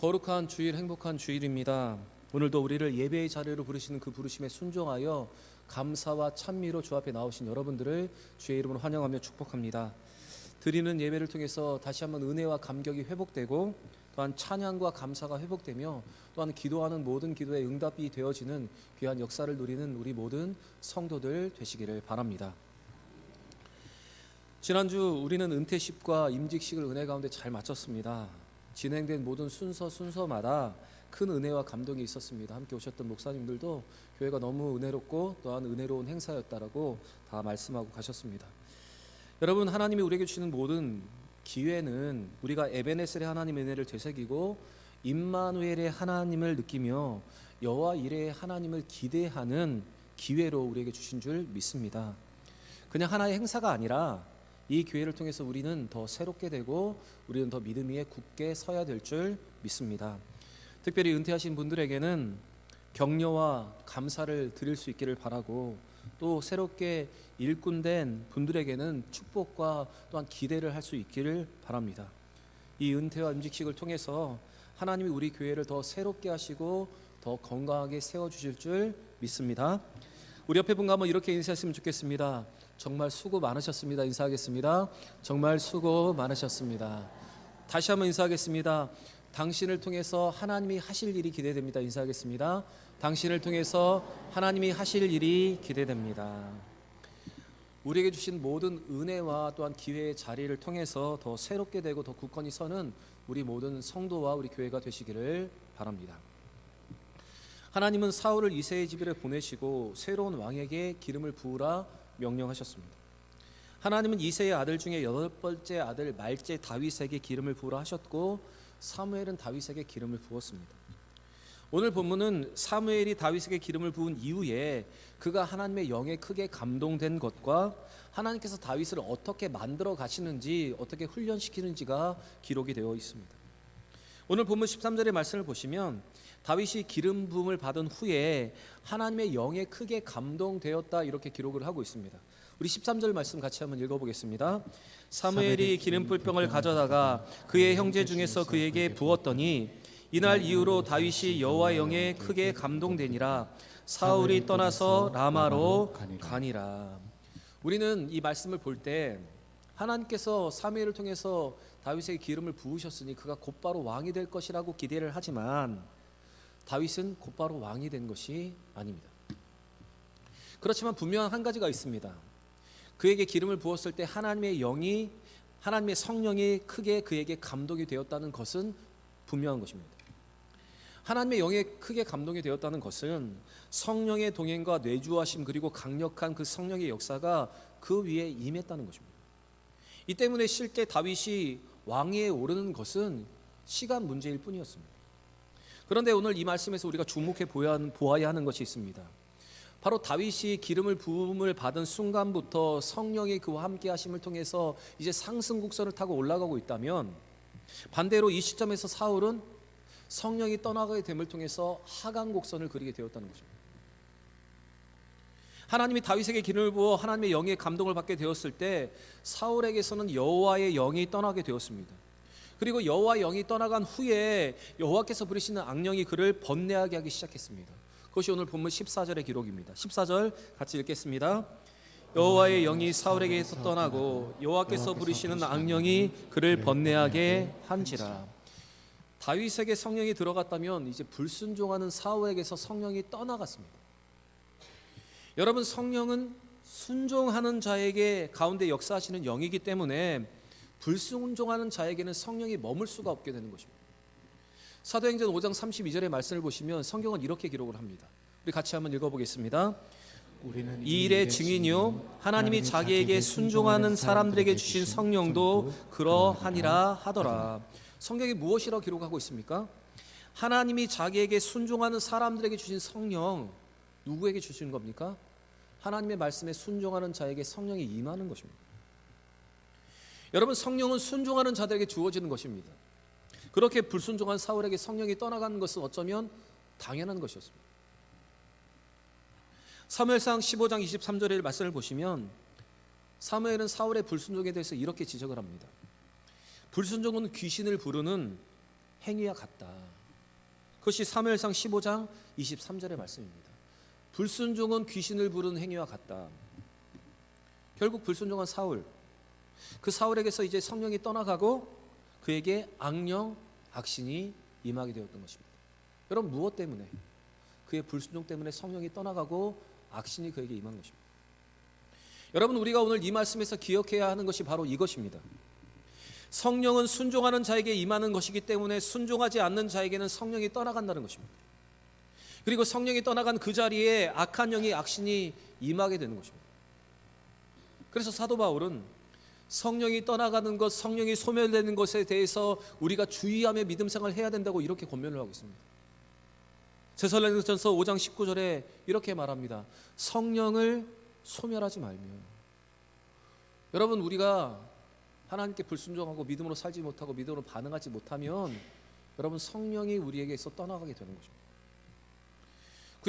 거룩한 주일, 행복한 주일입니다. 오늘도 우리를 예배의 자리로 부르시는 그 부르심에 순종하여 감사와 찬미로 주 앞에 나오신 여러분들을 주의 이름으로 환영하며 축복합니다. 드리는 예배를 통해서 다시 한번 은혜와 감격이 회복되고 또한 찬양과 감사가 회복되며 또한 기도하는 모든 기도에 응답이 되어지는 귀한 역사를 누리는 우리 모든 성도들 되시기를 바랍니다. 지난주 우리는 은퇴식과 임직식을 은혜 가운데 잘 마쳤습니다. 진행된 모든 순서 순서마다 큰 은혜와 감동이 있었습니다. 함께 오셨던 목사님들도 교회가 너무 은혜롭고 또한 은혜로운 행사였다라고 다 말씀하고 가셨습니다. 여러분 하나님이 우리에게 주시는 모든 기회는 우리가 에베네셀의 하나님의 은혜를 되새기고 임마누엘의 하나님을 느끼며 여호와 이레의 하나님을 기대하는 기회로 우리에게 주신 줄 믿습니다. 그냥 하나의 행사가 아니라 이 기회를 통해서 우리는 더 새롭게 되고 우리는 더 믿음 위에 굳게 서야 될 줄 믿습니다. 특별히 은퇴하신 분들에게는 격려와 감사를 드릴 수 있기를 바라고 또 새롭게 일꾼된 분들에게는 축복과 또한 기대를 할 수 있기를 바랍니다. 이 은퇴와 임직식을 통해서 하나님이 우리 교회를 더 새롭게 하시고 더 건강하게 세워 주실 줄 믿습니다. 우리 옆에 분과 한번 이렇게 인사했으면 좋겠습니다. 정말 수고 많으셨습니다. 인사하겠습니다. 정말 수고 많으셨습니다. 다시 한번 인사하겠습니다. 당신을 통해서 하나님이 하실 일이 기대됩니다. 인사하겠습니다. 당신을 통해서 하나님이 하실 일이 기대됩니다. 우리에게 주신 모든 은혜와 또한 기회의 자리를 통해서 더 새롭게 되고 더 굳건히 서는 우리 모든 성도와 우리 교회가 되시기를 바랍니다. 하나님은 사울을 이세의 집에 보내시고 새로운 왕에게 기름을 부으라 명령하셨습니다. 하나님은 이세의 아들 중에 여덟 번째 아들 말제 다윗에게 기름을 부으라 하셨고 사무엘은 다윗에게 기름을 부었습니다. 오늘 본문은 사무엘이 다윗에게 기름을 부은 이후에 그가 하나님의 영에 크게 감동된 것과 하나님께서 다윗을 어떻게 만들어 가시는지 어떻게 훈련시키는지가 기록이 되어 있습니다. 오늘 본문 13절의 말씀을 보시면 다윗이 기름 부음을 받은 후에 하나님의 영에 크게 감동되었다 이렇게 기록을 하고 있습니다. 우리 13절 말씀 같이 한번 읽어보겠습니다. 사무엘이 기름 불병을 가져다가 그의 형제 중에서 그에게 부었더니 이날 이후로 다윗이 여호와 영에 크게 감동되니라 사울이 떠나서 라마로 가니라. 우리는 이 말씀을 볼 때 하나님께서 사무엘을 통해서 다윗에게 기름을 부으셨으니 그가 곧바로 왕이 될 것이라고 기대를 하지만 다윗은 곧바로 왕이 된 것이 아닙니다. 그렇지만 분명한 한 가지가 있습니다. 그에게 기름을 부었을 때 하나님의 영이 하나님의 성령이 크게 그에게 감동이 되었다는 것은 분명한 것입니다. 하나님의 영에 크게 감동이 되었다는 것은 성령의 동행과 뇌주하심 그리고 강력한 그 성령의 역사가 그 위에 임했다는 것입니다. 이 때문에 실제 다윗이 왕위에 오르는 것은 시간 문제일 뿐이었습니다. 그런데 오늘 이 말씀에서 우리가 주목해 보아야 하는 것이 있습니다. 바로 다윗이 기름을 부음을 받은 순간부터 성령이 그와 함께 하심을 통해서 이제 상승 곡선을 타고 올라가고 있다면 반대로 이 시점에서 사울은 성령이 떠나가게 됨을 통해서 하강 곡선을 그리게 되었다는 것입니다. 하나님이 다윗에게 기름을 부어 하나님의 영의 감동을 받게 되었을 때 사울에게서는 여호와의 영이 떠나게 되었습니다. 그리고 여호와 영이 떠나간 후에 여호와께서 부리시는 악령이 그를 번뇌하게 하기 시작했습니다. 그것이 오늘 본문 14절의 기록입니다. 14절 같이 읽겠습니다. 여호와의 영이 사울에게서 떠나고 여호와께서 부리시는 악령이 그를 번뇌하게 한지라. 다윗에게 성령이 들어갔다면 이제 불순종하는 사울에게서 성령이 떠나갔습니다. 여러분 성령은 순종하는 자에게 가운데 역사하시는 영이기 때문에 불순종하는 자에게는 성령이 머물 수가 없게 되는 것입니다. 사도행전 5장 32절의 말씀을 보시면 성경은 이렇게 기록을 합니다. 우리 같이 한번 읽어보겠습니다. 이 일의 증인이요 하나님이 자기에게 순종하는 사람들에게 주신 성령도 그러하니라 하더라. 성경이 무엇이라고 기록하고 있습니까? 하나님이 자기에게 순종하는 사람들에게 주신 성령 누구에게 주신 겁니까? 하나님의 말씀에 순종하는 자에게 성령이 임하는 것입니다. 여러분 성령은 순종하는 자들에게 주어지는 것입니다. 그렇게 불순종한 사울에게 성령이 떠나가는 것은 어쩌면 당연한 것이었습니다. 사무엘상 15장 23절의 말씀을 보시면 사무엘은 사울의 불순종에 대해서 이렇게 지적을 합니다. 불순종은 귀신을 부르는 행위와 같다. 그것이 사무엘상 15장 23절의 말씀입니다. 불순종은 귀신을 부르는 행위와 같다. 결국 불순종한 사울 그 사울에게서 이제 성령이 떠나가고 그에게 악령 악신이 임하게 되었던 것입니다. 여러분 무엇 때문에 그의 불순종 때문에 성령이 떠나가고 악신이 그에게 임한 것입니다. 여러분 우리가 오늘 이 말씀에서 기억해야 하는 것이 바로 이것입니다. 성령은 순종하는 자에게 임하는 것이기 때문에 순종하지 않는 자에게는 성령이 떠나간다는 것입니다. 그리고 성령이 떠나간 그 자리에 악한 영이 악신이 임하게 되는 것입니다. 그래서 사도 바울은 성령이 떠나가는 것, 성령이 소멸되는 것에 대해서 우리가 주의하며 믿음 생활을 해야 된다고 이렇게 권면을 하고 있습니다. 제설레전서 5장 19절에 이렇게 말합니다. 성령을 소멸하지 말며 여러분 우리가 하나님께 불순종하고 믿음으로 살지 못하고 믿음으로 반응하지 못하면 여러분 성령이 우리에게서 떠나가게 되는 것입니다.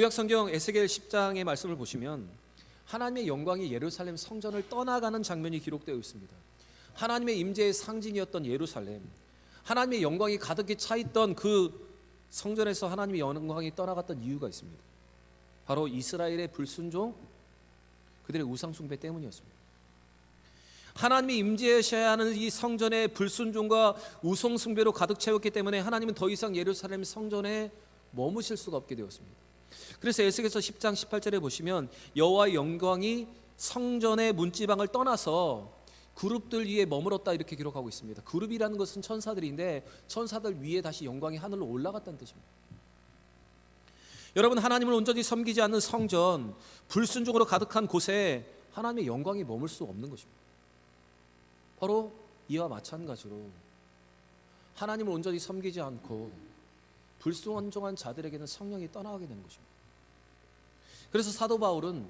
구약 성경 에스겔 10장의 말씀을 보시면 하나님의 영광이 예루살렘 성전을 떠나가는 장면이 기록되어 있습니다. 하나님의 임재의 상징이었던 예루살렘, 하나님의 영광이 가득히 차 있던 그 성전에서 하나님의 영광이 떠나갔던 이유가 있습니다. 바로 이스라엘의 불순종, 그들의 우상 숭배 때문이었습니다. 하나님이 임재하셔야 하는 이 성전의 불순종과 우상 숭배로 가득 채웠기 때문에 하나님은 더 이상 예루살렘 성전에 머무실 수가 없게 되었습니다. 그래서 에스겔서 10장 18절에 보시면 여호와의 영광이 성전의 문지방을 떠나서 그룹들 위에 머물었다 이렇게 기록하고 있습니다. 그룹이라는 것은 천사들인데 천사들 위에 다시 영광이 하늘로 올라갔다는 뜻입니다. 여러분 하나님을 온전히 섬기지 않는 성전 불순종으로 가득한 곳에 하나님의 영광이 머물 수 없는 것입니다. 바로 이와 마찬가지로 하나님을 온전히 섬기지 않고 불순종한 자들에게는 성령이 떠나가게 되는 것입니다. 그래서 사도 바울은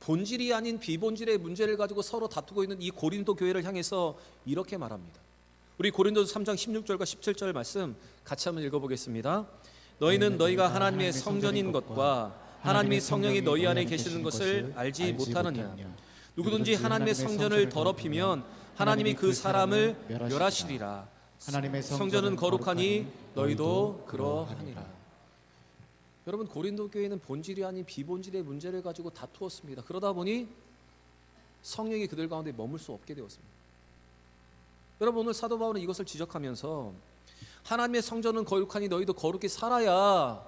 본질이 아닌 비본질의 문제를 가지고 서로 다투고 있는 이 고린도 교회를 향해서 이렇게 말합니다. 우리 고린도서 3장 16절과 17절 말씀 같이 한번 읽어보겠습니다. 너희는 너희가 하나님의 성전인 것과 하나님의 성령이 너희 안에 계시는 것을 알지 못하느냐. 누구든지 하나님의 성전을 더럽히면 하나님이 그 사람을 멸하시리라. 하나님의 성전은 거룩하니 너희도 그러하니라. 여러분 고린도 교회는 본질이 아닌 비본질의 문제를 가지고 다투었습니다. 그러다 보니 성령이 그들 가운데 머물 수 없게 되었습니다. 여러분 오늘 사도 바울은 이것을 지적하면서 하나님의 성전은 거룩하니 너희도 거룩히 살아야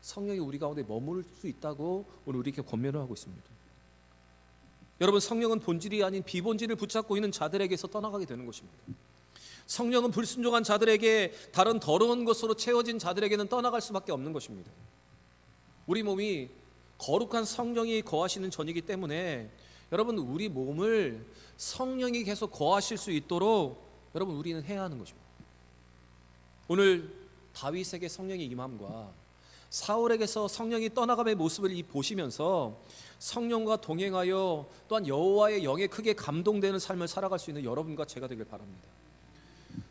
성령이 우리 가운데 머물 수 있다고 오늘 우리에게 권면을 하고 있습니다. 여러분 성령은 본질이 아닌 비본질을 붙잡고 있는 자들에게서 떠나가게 되는 것입니다. 성령은 불순종한 자들에게 다른 더러운 것으로 채워진 자들에게는 떠나갈 수밖에 없는 것입니다. 우리 몸이 거룩한 성령이 거하시는 전이기 때문에 여러분 우리 몸을 성령이 계속 거하실 수 있도록 여러분 우리는 해야 하는 것입니다. 오늘 다윗에게 성령의 임함과 사울에게서 성령이 떠나감의 모습을 이 보시면서 성령과 동행하여 또한 여호와의 영에 크게 감동되는 삶을 살아갈 수 있는 여러분과 제가 되길 바랍니다.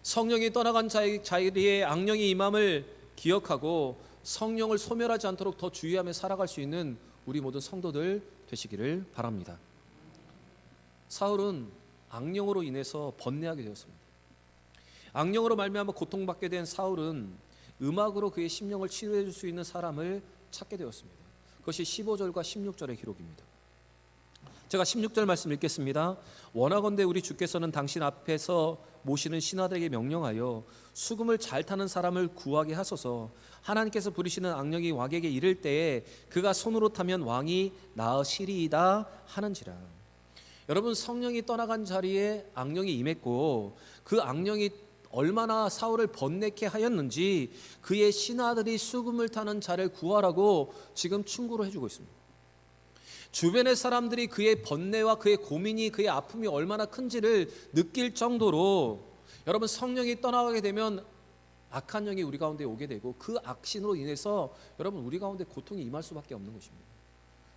성령이 떠나간 자의 자리에 악령이 임함을 기억하고 성령을 소멸하지 않도록 더 주의하며 살아갈 수 있는 우리 모든 성도들 되시기를 바랍니다. 사울은 악령으로 인해서 번뇌하게 되었습니다. 악령으로 말미암아 고통받게 된 사울은 음악으로 그의 심령을 치료해 줄 수 있는 사람을 찾게 되었습니다. 그것이 15절과 16절의 기록입니다. 제가 16절 말씀 읽겠습니다. 원하건대 우리 주께서는 당신 앞에서 모시는 신하들에게 명령하여 수금을 잘 타는 사람을 구하게 하소서. 하나님께서 부리시는 악령이 왕에게 이를 때에 그가 손으로 타면 왕이 나으시리이다 하는지라. 여러분 성령이 떠나간 자리에 악령이 임했고 그 악령이 얼마나 사울을 번뇌케 하였는지 그의 신하들이 수금을 타는 자를 구하라고 지금 충고를 해주고 있습니다. 주변의 사람들이 그의 번뇌와 그의 고민이 그의 아픔이 얼마나 큰지를 느낄 정도로 여러분 성령이 떠나가게 되면 악한 영이 우리 가운데 오게 되고 그 악신으로 인해서 여러분 우리 가운데 고통이 임할 수밖에 없는 것입니다.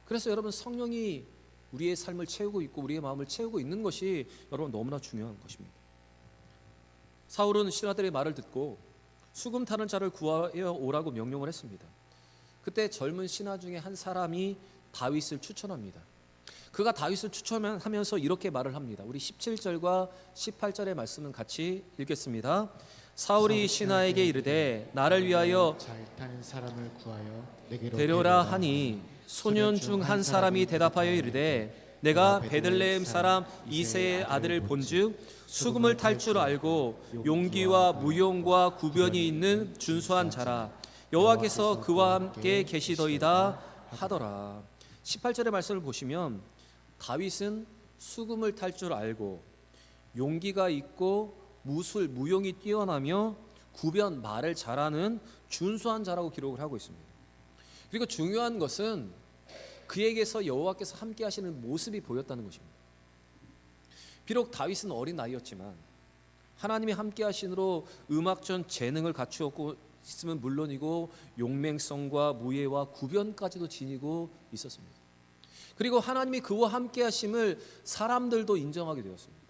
그래서 여러분 성령이 우리의 삶을 채우고 있고 우리의 마음을 채우고 있는 것이 여러분 너무나 중요한 것입니다. 사울은 신하들의 말을 듣고 수금 타는 자를 구하여 오라고 명령을 했습니다. 그때 젊은 신하 중에 한 사람이 다윗을 추천합니다. 그가 다윗을 추천하면서 이렇게 말을 합니다. 우리 17절과 18절의 말씀은 같이 읽겠습니다. 사울이 신하에게 이르되 나를 위하여 잘 타는 사람을 구하여 데려라 하니 소년 중 한 사람이 대답하여 이르되 내가 베들레헴 사람 이세의 아들을 본즉 수금을 탈 줄 알고 용기와 무용과 구변이 있는 준수한 자라 여호와께서 그와 함께 계시더이다 하더라 18절의 말씀을 보시면 다윗은 수금을 탈 줄 알고 용기가 있고 무술 무용이 뛰어나며 구변 말을 잘하는 준수한 자라고 기록을 하고 있습니다. 그리고 중요한 것은 그에게서 여호와께서 함께 하시는 모습이 보였다는 것입니다. 비록 다윗은 어린 나이였지만 하나님이 함께 하시므로 음악전 재능을 갖추었고 있으면 물론이고 용맹성과 무예와 구변까지도 지니고 있었습니다. 그리고 하나님이 그와 함께 하심을 사람들도 인정하게 되었습니다.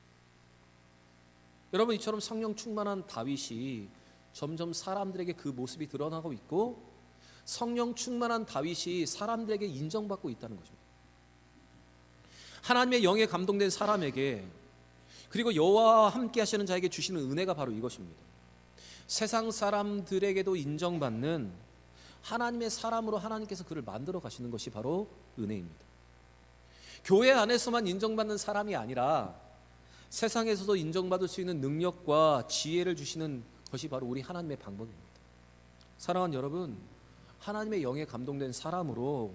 여러분 이처럼 성령 충만한 다윗이 점점 사람들에게 그 모습이 드러나고 있고 성령 충만한 다윗이 사람들에게 인정받고 있다는 것입니다. 하나님의 영에 감동된 사람에게 그리고 여호와와 함께 하시는 자에게 주시는 은혜가 바로 이것입니다. 세상 사람들에게도 인정받는 하나님의 사람으로 하나님께서 그를 만들어 가시는 것이 바로 은혜입니다. 교회 안에서만 인정받는 사람이 아니라 세상에서도 인정받을 수 있는 능력과 지혜를 주시는 것이 바로 우리 하나님의 방법입니다. 사랑하는 여러분, 하나님의 영에 감동된 사람으로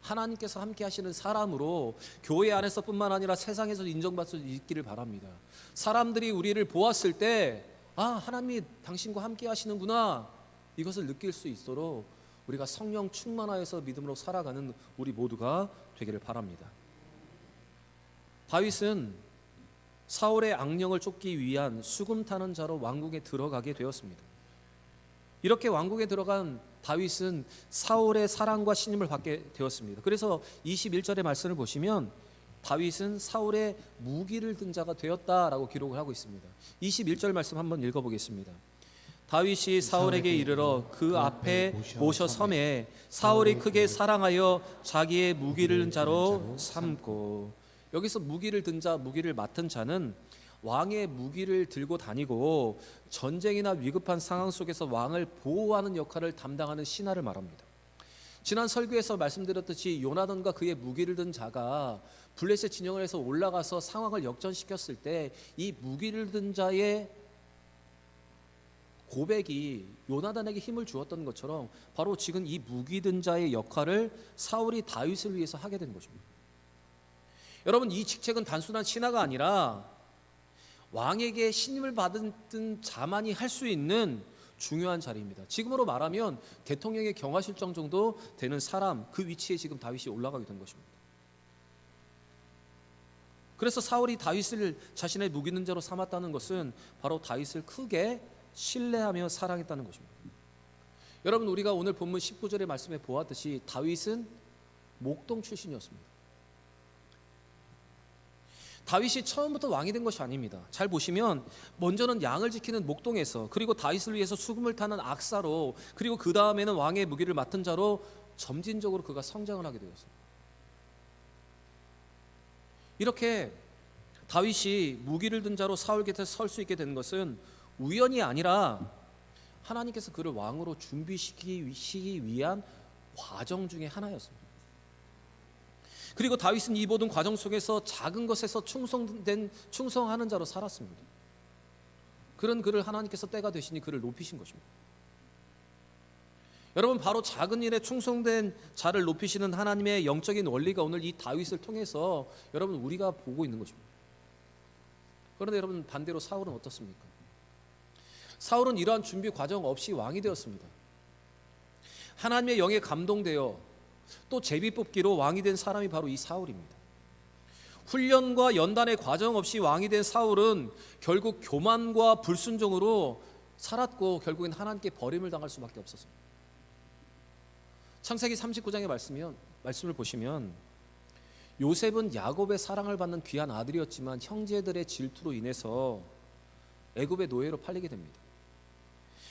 하나님께서 함께 하시는 사람으로 교회 안에서뿐만 아니라 세상에서도 인정받을 수 있기를 바랍니다. 사람들이 우리를 보았을 때 아, 하나님이 당신과 함께 하시는구나. 이것을 느낄 수 있도록 우리가 성령 충만하여서 믿음으로 살아가는 우리 모두가 되기를 바랍니다. 다윗은 사울의 악령을 쫓기 위한 수금 타는 자로 왕궁에 들어가게 되었습니다. 이렇게 왕궁에 들어간 다윗은 사울의 사랑과 신임을 받게 되었습니다. 그래서 21절의 말씀을 보시면 다윗은 사울의 무기를 든 자가 되었다라고 기록을 하고 있습니다. 21절 말씀 한번 읽어 보겠습니다. 다윗이 사울에게 이르러 그 앞에 모셔 섬에 사울이 크게 사랑하여 자기의 무기를 든 자로 삼고 여기서 무기를 든 자, 무기를 맡은 자는 왕의 무기를 들고 다니고 전쟁이나 위급한 상황 속에서 왕을 보호하는 역할을 담당하는 신하를 말합니다. 지난 설교에서 말씀드렸듯이 요나단과 그의 무기를 든 자가 블레셋 진영을 해서 올라가서 상황을 역전시켰을 때 이 무기를 든 자의 고백이 요나단에게 힘을 주었던 것처럼 바로 지금 이 무기 든 자의 역할을 사울이 다윗을 위해서 하게 된 것입니다. 여러분 이 직책은 단순한 신하가 아니라 왕에게 신임을 받은 자만이 할 수 있는 중요한 자리입니다. 지금으로 말하면 대통령의 경화실정 정도 되는 사람 그 위치에 지금 다윗이 올라가게 된 것입니다. 그래서 사울이 다윗을 자신의 무기는 자로 삼았다는 것은 바로 다윗을 크게 신뢰하며 사랑했다는 것입니다. 여러분 우리가 오늘 본문 19절의 말씀에 보았듯이 다윗은 목동 출신이었습니다. 다윗이 처음부터 왕이 된 것이 아닙니다. 잘 보시면 먼저는 양을 지키는 목동에서 그리고 다윗을 위해서 수금을 타는 악사로 그리고 그 다음에는 왕의 무기를 맡은 자로 점진적으로 그가 성장을 하게 되었습니다. 이렇게 다윗이 무기를 든 자로 사울 곁에 설 수 있게 된 것은 우연이 아니라 하나님께서 그를 왕으로 준비시키기 위한 과정 중에 하나였습니다. 그리고 다윗은 이 모든 과정 속에서 작은 것에서 충성된 충성하는 자로 살았습니다. 그런 그를 하나님께서 때가 되시니 그를 높이신 것입니다. 여러분 바로 작은 일에 충성된 자를 높이시는 하나님의 영적인 원리가 오늘 이 다윗을 통해서 여러분 우리가 보고 있는 것입니다. 그런데 여러분 반대로 사울은 어떻습니까? 사울은 이러한 준비 과정 없이 왕이 되었습니다. 하나님의 영에 감동되어 또 제비 뽑기로 왕이 된 사람이 바로 이 사울입니다. 훈련과 연단의 과정 없이 왕이 된 사울은 결국 교만과 불순종으로 살았고 결국엔 하나님께 버림을 당할 수밖에 없었습니다. 창세기 39장의 말씀이면 말씀을 보시면 요셉은 야곱의 사랑을 받는 귀한 아들이었지만 형제들의 질투로 인해서 애굽의 노예로 팔리게 됩니다.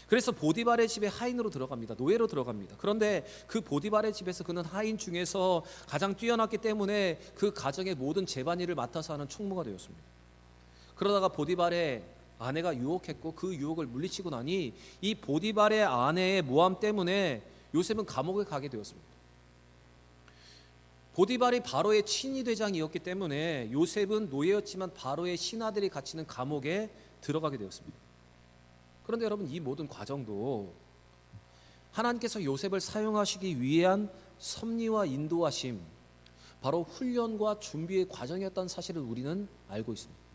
그래서 보디발의 집에 하인으로 들어갑니다. 노예로 들어갑니다. 그런데 그 보디발의 집에서 그는 하인 중에서 가장 뛰어났기 때문에 그 가정의 모든 재반일을 맡아서 하는 총무가 되었습니다. 그러다가 보디발의 아내가 유혹했고 그 유혹을 물리치고 나니 이 보디발의 아내의 모함 때문에 요셉은 감옥에 가게 되었습니다. 보디발이 바로의 친위 대장이었기 때문에 요셉은 노예였지만 바로의 신하들이 갇히는 감옥에 들어가게 되었습니다. 그런데 여러분 이 모든 과정도 하나님께서 요셉을 사용하시기 위한 섭리와 인도하심 바로 훈련과 준비의 과정이었다는 사실을 우리는 알고 있습니다.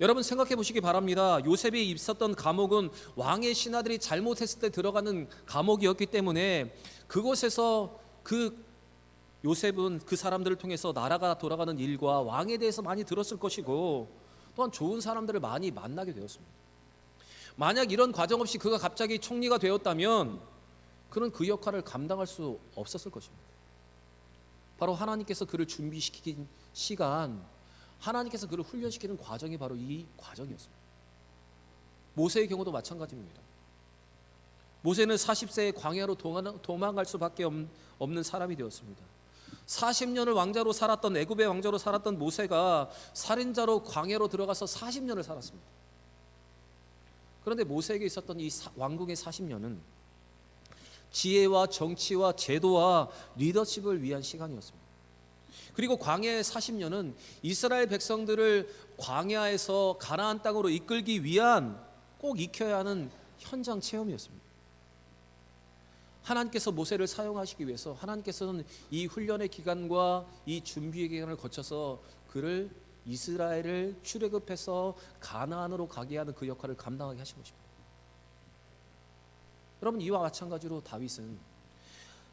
여러분 생각해 보시기 바랍니다. 요셉이 있었던 감옥은 왕의 신하들이 잘못했을 때 들어가는 감옥이었기 때문에 그곳에서 그 요셉은 그 사람들을 통해서 나라가 돌아가는 일과 왕에 대해서 많이 들었을 것이고 또한 좋은 사람들을 많이 만나게 되었습니다. 만약 이런 과정 없이 그가 갑자기 총리가 되었다면 그는 그 역할을 감당할 수 없었을 것입니다. 바로 하나님께서 그를 준비시킨 시간, 하나님께서 그를 훈련시키는 과정이 바로 이 과정이었습니다. 모세의 경우도 마찬가지입니다. 모세는 40세에 광야로 도망갈 수밖에 없- 없는 사람이 되었습니다. 40년을 왕자로 살았던 애굽의 왕자로 살았던 모세가 살인자로 광야로 들어가서 40년을 살았습니다. 그런데 모세에게 있었던 이 사- 왕궁의 40년은 지혜와 정치와 제도와 리더십을 위한 시간이었습니다. 그리고 광야의 40년은 이스라엘 백성들을 광야에서 가나안 땅으로 이끌기 위한 꼭 익혀야 하는 현장 체험이었습니다. 하나님께서 모세를 사용하시기 위해서 하나님께서는 이 훈련의 기간과 이 준비의 기간을 거쳐서 그를 이스라엘을 출애굽해서 가나안으로 가게 하는 그 역할을 감당하게 하신 것입니다. 여러분 이와 마찬가지로 다윗은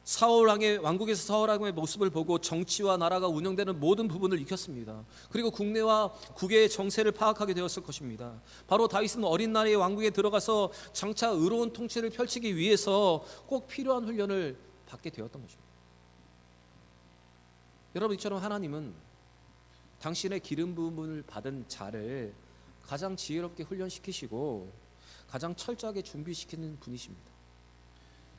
사울 왕의 왕국에서 사울 왕의 모습을 보고 정치와 나라가 운영되는 모든 부분을 익혔습니다. 그리고 국내와 국외의 정세를 파악하게 되었을 것입니다. 바로 다윗은 어린 나이에 왕국에 들어가서 장차 의로운 통치를 펼치기 위해서 꼭 필요한 훈련을 받게 되었던 것입니다. 여러분 이처럼 하나님은 당신의 기름 부음을 받은 자를 가장 지혜롭게 훈련시키시고 가장 철저하게 준비시키는 분이십니다.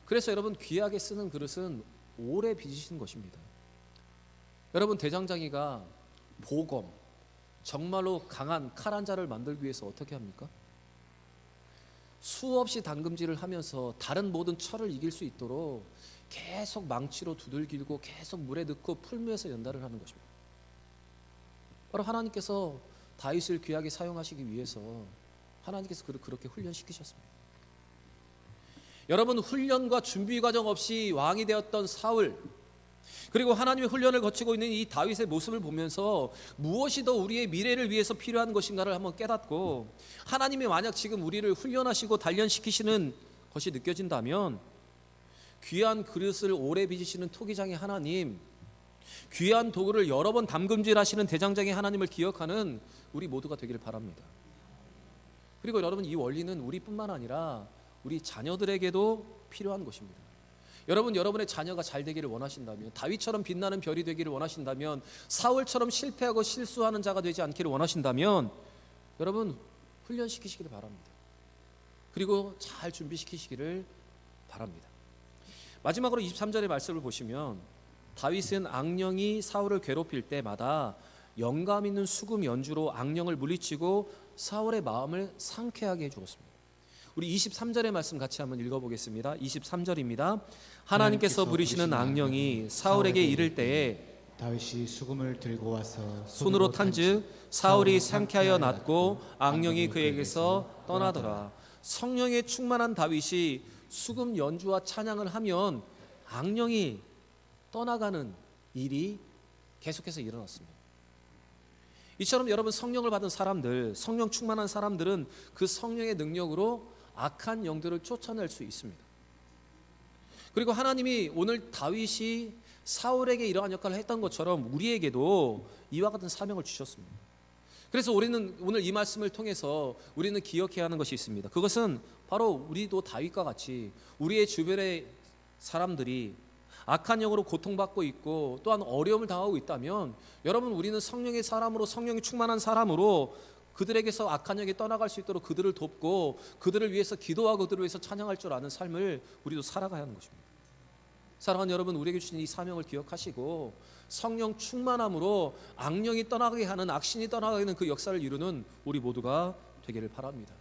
그래서 여러분 귀하게 쓰는 그릇은 오래 빚으시는 것입니다. 여러분 대장장이가 보검 정말로 강한 칼 한 자를 만들기 위해서 어떻게 합니까? 수없이 담금질을 하면서 다른 모든 철을 이길 수 있도록 계속 망치로 두들기고 계속 물에 넣고 풀무에서 연달을 하는 것입니다. 바로 하나님께서 다윗을 귀하게 사용하시기 위해서 하나님께서 그를 그렇게 훈련시키셨습니다. 여러분 훈련과 준비 과정 없이 왕이 되었던 사울 그리고 하나님의 훈련을 거치고 있는 이 다윗의 모습을 보면서 무엇이 더 우리의 미래를 위해서 필요한 것인가를 한번 깨닫고 하나님이 만약 지금 우리를 훈련하시고 단련시키시는 것이 느껴진다면 귀한 그릇을 오래 빚으시는 토기장의 하나님 귀한 도구를 여러 번 담금질하시는 대장장의 하나님을 기억하는 우리 모두가 되기를 바랍니다. 그리고 여러분 이 원리는 우리뿐만 아니라 우리 자녀들에게도 필요한 것입니다. 여러분 여러분의 자녀가 잘 되기를 원하신다면 다윗처럼 빛나는 별이 되기를 원하신다면 사울처럼 실패하고 실수하는 자가 되지 않기를 원하신다면 여러분 훈련시키시기를 바랍니다. 그리고 잘 준비시키시기를 바랍니다. 마지막으로 23절의 말씀을 보시면 다윗은 악령이 사울을 괴롭힐 때마다 영감 있는 수금 연주로 악령을 물리치고 사울의 마음을 상쾌하게 해 주었습니다. 우리 23절의 말씀 같이 한번 읽어보겠습니다. 23절입니다. 하나님께서 부리시는 악령이 사울에게 이를 때에 다윗이 수금을 들고 와서 손으로 탄즉 사울이 상쾌하여 낫고 악령이 그에게서 떠나더라. 성령에 충만한 다윗이 수금 연주와 찬양을 하면 악령이 떠나가는 일이 계속해서 일어났습니다. 이처럼 여러분 성령을 받은 사람들, 성령 충만한 사람들은 그 성령의 능력으로 악한 영들을 쫓아낼 수 있습니다. 그리고 하나님이 오늘 다윗이 사울에게 이러한 역할을 했던 것처럼 우리에게도 이와 같은 사명을 주셨습니다. 그래서 우리는 오늘 이 말씀을 통해서 우리는 기억해야 하는 것이 있습니다. 그것은 바로 우리도 다윗과 같이 우리의 주변의 사람들이 악한 영으로 고통받고 있고 또한 어려움을 당하고 있다면 여러분 우리는 성령의 사람으로 성령이 충만한 사람으로 그들에게서 악한 영이 떠나갈 수 있도록 그들을 돕고 그들을 위해서 기도하고 그들을 위해서 찬양할 줄 아는 삶을 우리도 살아가야 하는 것입니다. 사랑하는 여러분 우리에게 주신 이 사명을 기억하시고 성령 충만함으로 악령이 떠나가게 하는 악신이 떠나가게 하는 그 역사를 이루는 우리 모두가 되기를 바랍니다.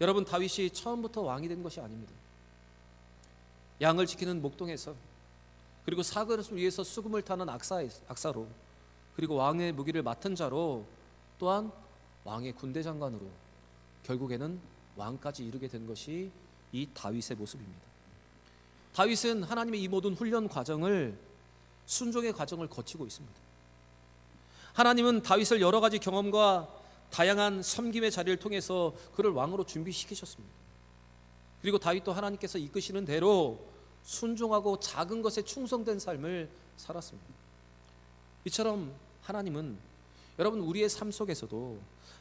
여러분 다윗이 처음부터 왕이 된 것이 아닙니다. 양을 지키는 목동에서 그리고 사그릇을 위해서 수금을 타는 악사, 악사로 그리고 왕의 무기를 맡은 자로 또한 왕의 군대 장관으로 결국에는 왕까지 이르게 된 것이 이 다윗의 모습입니다. 다윗은 하나님의 이 모든 훈련 과정을 순종의 과정을 거치고 있습니다. 하나님은 다윗을 여러 가지 경험과 다양한 섬김의 자리를 통해서 그를 왕으로 준비시키셨습니다. 그리고 다윗도 하나님께서 이끄시는 대로 순종하고 작은 것에 충성된 삶을 살았습니다. 이처럼 하나님은 여러분 우리의 삶 속에서도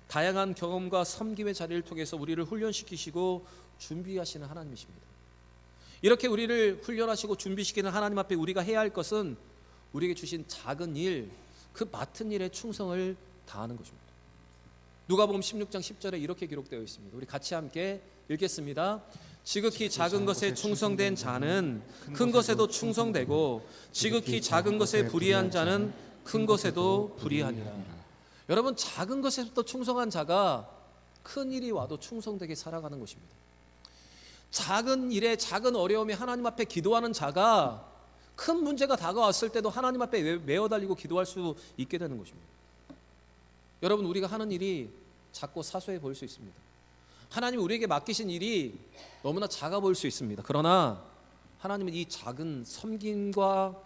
다양한 경험과 섬김의 자리를 통해서 우리를 훈련시키시고 준비하시는 하나님이십니다. 이렇게 우리를 훈련하시고 준비시키는 하나님 앞에 우리가 해야 할 것은 우리에게 주신 작은 일, 그 맡은 일에 충성을 다하는 것입니다. 누가복음 16장 10절에 이렇게 기록되어 있습니다. 우리 같이 함께 읽겠습니다. 지극히 작은 것에 충성된 자는 큰 것에도 충성되고 지극히 작은 것에 불의한 자는 큰 것에도 불의하니라. 여러분 작은 것에부터 충성한 자가 큰 일이 와도 충성되게 살아가는 것입니다. 작은 일에 작은 어려움에 하나님 앞에 기도하는 자가 큰 문제가 다가왔을 때도 하나님 앞에 매- 매어 달리고 기도할 수 있게 되는 것입니다. 여러분 우리가 하는 일이 작고 사소해 보일 수 있습니다. 하나님 우리에게 맡기신 일이 너무나 작아 보일 수 있습니다. 그러나 하나님은 이 작은 섬김과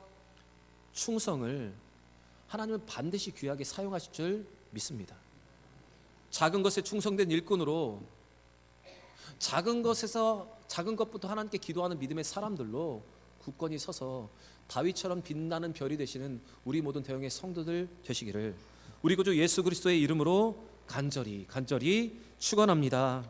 충성을 하나님은 반드시 귀하게 사용하실 줄 믿습니다. 작은 것에 충성된 일꾼으로 작은 것에서 작은 것부터 하나님께 기도하는 믿음의 사람들로 굳건히 서서 다윗처럼 빛나는 별이 되시는 우리 모든 대형의 성도들 되시기를 우리 구주 예수 그리스도의 이름으로 간절히 간절히 축원합니다.